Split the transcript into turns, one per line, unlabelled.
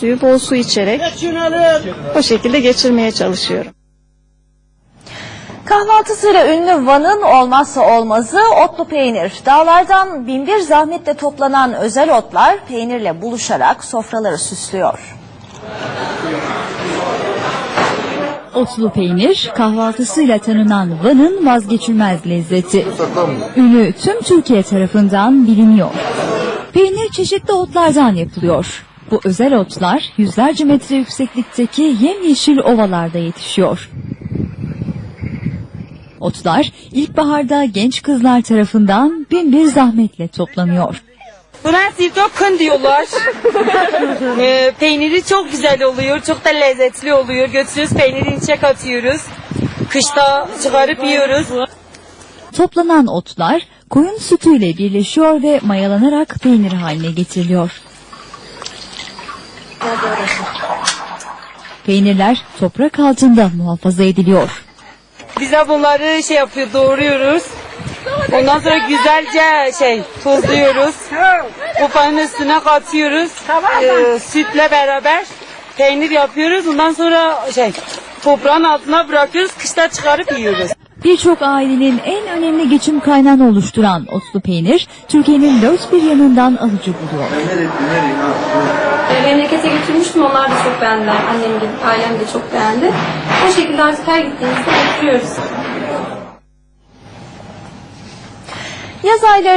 suyu bol su içerek o şekilde geçirmeye çalışıyorum.
Kahvaltısıyla ünlü Van'ın olmazsa olmazı otlu peynir. Dağlardan binbir zahmetle toplanan özel otlar peynirle buluşarak sofraları süslüyor.
Otlu peynir kahvaltısıyla tanınan Van'ın vazgeçilmez lezzeti. Ünü tüm Türkiye tarafından biliniyor. Peynir çeşitli otlardan yapılıyor. Bu özel otlar yüzlerce metre yükseklikteki yemyeşil ovalarda yetişiyor. Otlar ilkbaharda genç kızlar tarafından bin bir zahmetle toplanıyor.
Buna sirtokun diyorlar. Ee, peyniri çok güzel oluyor. Çok da lezzetli oluyor. Götürüyoruz peynirin içine katıyoruz. Kışta çıkarıp yiyoruz.
Toplanan otlar koyun sütüyle birleşiyor ve mayalanarak peynir haline getiriliyor. Peynirler toprak altında muhafaza ediliyor.
Bize bunları şey yapıyor doğruyoruz. Ondan sonra güzelce şey tuzluyoruz. Ufanın üstüne katıyoruz. Ee, sütle beraber peynir yapıyoruz. Ondan sonra şey toprağın altına bırakıyoruz. Kışta çıkarıp yiyoruz.
Birçok ailenin en önemli geçim kaynağını oluşturan otlu peynir Türkiye'nin dört bir yanından alıcı buluyor.
Memlekete götürmüştüm. Onlar da çok beğendiler. Annem gibi, ailem de çok beğendi. O şekilde artık her gittiğimizde getiriyoruz.
Yaz ayları